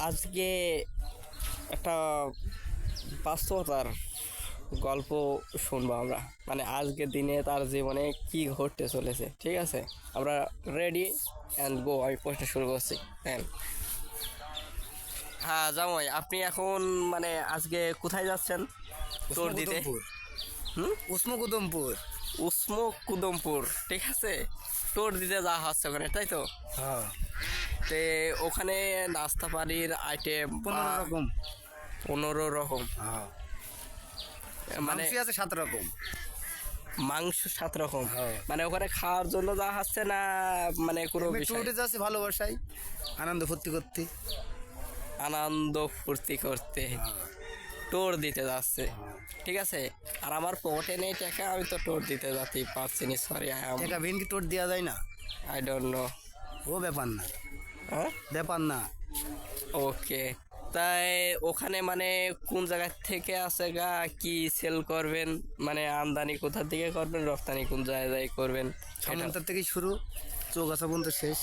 আজকে একটা বাস্তবতার গল্প শুনব আমরা। মানে আজকের দিনে তার জীবনে কি ঘটতে চলেছে ঠিক আছে? আমরা রেডি অ্যান্ড গো আমি প্রশ্ন শুরু করছি। হ্যাঁ। হ্যাঁ জামাই আপনি এখন মানে আজকে কোথায় যাচ্ছেন? তোর দিতে। হুম? উষ্ম কুদমপুর উসমো কুদমপুর ঠিক আছে? টোর দিতে যাওয়া হচ্ছে ওখানে তাই তো? হ্যাঁ। তে ওখানে নাস্তা পানির আইটেম পনেরো রকম। পনেরো রকম। হ্যাঁ। মানে আছে সাত রকম। মাংস সাত রকম। হ্যাঁ। মানে ওখানে খাওয়ার জন্য যা হচ্ছে না মানে কোনো উঠে যাচ্ছে ভালোবাসাই আনন্দ ফুর্তি করতে। আনন্দ ফুর্তি করতে। টোর দিতে যাচ্ছে। ঠিক আছে? আর আমার পকেটে নেই টাকা আমি তো টোর দিতে যাচ্ছি পারছি না সরি টাকা ভেনকি টোট দেওয়া যায় না? আই ডোন্ট নো ও ব্যাপার না। হ্যাঁ ব্যাপার না। ওকে। তাই ওখানে মানে কোন জায়গা থেকে আসে গা? কি সেল করবেন? মানে আমদানি কোথা থেকে করবেন? রপ্তানি কোন জায়গায় করবেন? সামন্তার থেকে শুরু। চৌগাছা পর্যন্ত শেষ।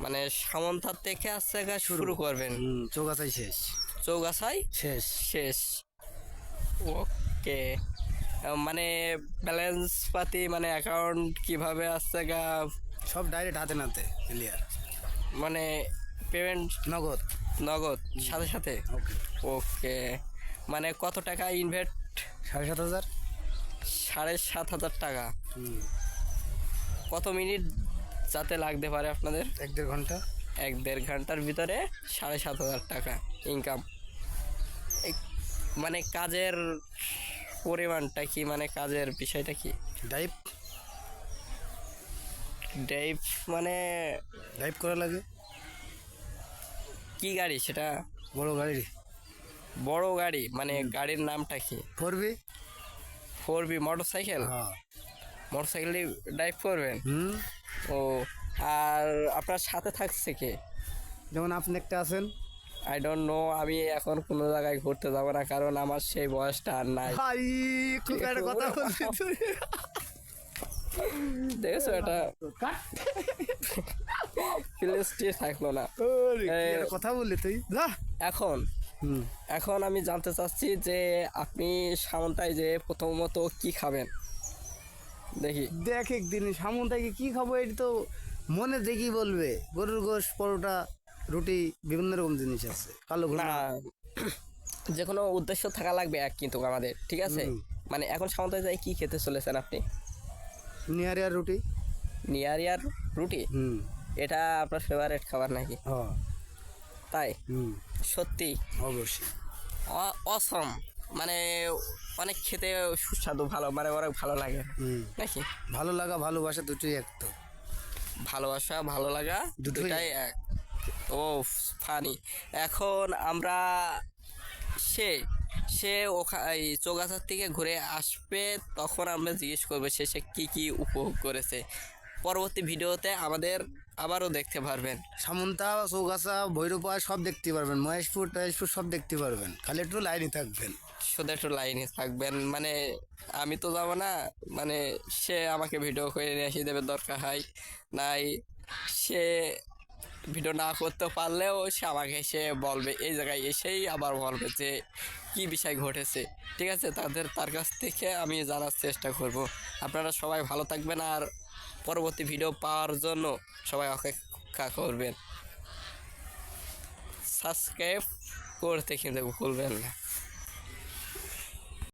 মানে সামন্তার থেকে আসছে গা শুরু। করবেন? চৌগাছাই শেষ। চৌগাছাই? শেষ। শেষ। ওকে। মানে ব্যালেন্স পাতি মানে অ্যাকাউন্ট কীভাবে আসছে গা? সব ডাইরেক্ট হাতে নাতে ক্লিয়ার মানে পেমেন্ট নগদ। নগদ সাথে সাথে? ওকে মানে কত টাকা ইনভেস্ট সাড়ে সাত হাজার। সাড়ে সাত হাজার টাকা। কত মিনিট যাতে লাগতে পারে আপনাদের? এক দেড় ঘণ্টা। এক দেড় ঘণ্টার ভিতরে সাড়ে সাত হাজার টাকা ইনকাম মানে কাজের পরিমাণটা কি? মানে কাজের বিষয়টা কি? ডাইভ ড্রাইভ মানে ড্রাইভ করা লাগে। কি গাড়ি সেটা? বড় গাড়ি। বড় গাড়ি মানে গাড়ির নামটা কি? Four B four B motor cycle হ্যাঁ। মোটর সাইকেল ড্রাইভ করবেন? ও আর আপনার সাথে থাকছে কে? যেমন আপনি একটা আছেন। আই ডোন্ট নো আমি এখন কোনো জায়গায় ঘুরতে যাব না কারণ আমার সেই বয়সটা আর নাই। কথা বলছি দেখেছ এটা প্লেসটি থাকল না। কথা বললি তুই? এখন এখন আমি জানতে চাচ্ছি যে আপনি সামন্তায় যে প্রথমত কি খাবেন? দেখি। দেখ একদিন সামুনটাকে কি খাব এটা তো মনে দেখি বলবে। গরুর গোশ পরোটা রুটি বিভিন্ন রকম জিনিস আছে। কালো না যে কোনো উদ্দেশ্য থাকা লাগবে এক কিন্তু আমাদের ঠিক আছে? মানে এখন সামন্তায় যাই কি খেতে চলেছেন আপনি? নিহারিয়ার রুটি? নিয়ারিয়ার রুটি? হুম। এটা আপনার ফেভারিট খাবার নাকি? হ্যাঁ তাই? হুম। সত্যি? অবশ্যই। অসম মানে অনেক খেতে সুস্বাদু ভালো মানে অনেক ভালো লাগে। হুম। নাকি? ভালো লাগা ভালোবাসা দুটোই এক তো। ভালোবাসা ভালো লাগা দুটাই এক। ও ফানি এখন আমরা সে সে ওখানে চৌগাছার থেকে ঘুরে আসবে তখন আমরা জিজ্ঞেস করব সে সে কী কী উপভোগ করেছে। পরবর্তী ভিডিওতে আমাদের আবারও দেখতে পারবেন। সামন্তা চৌগাছা ভৈরপা সব দেখতে পারবেন মহেশপুর টহেশপুর সব দেখতে পারবেন। খালি একটু লাইনে থাকবেন। শুধু একটু লাইনে থাকবেন মানে আমি তো যাব না মানে সে আমাকে ভিডিও করে নিয়ে এসে দেবে দরকার হয় নাই সে ভিডিও না করতে পারলেও সে আমাকে এসে বলবে, এই জায়গায় এসেই আবার বলবে যে কি বিষয় ঘটেছে। ঠিক আছে, তাদের, তার কাছ থেকে আমি জানার চেষ্টা করব। আপনারা সবাই ভালো থাকবেন আর পরবর্তী ভিডিও পাওয়ার জন্য সবাই অপেক্ষা করবেন। সাবস্ক্রাইব করতে কিন্তু ভুলবেন না।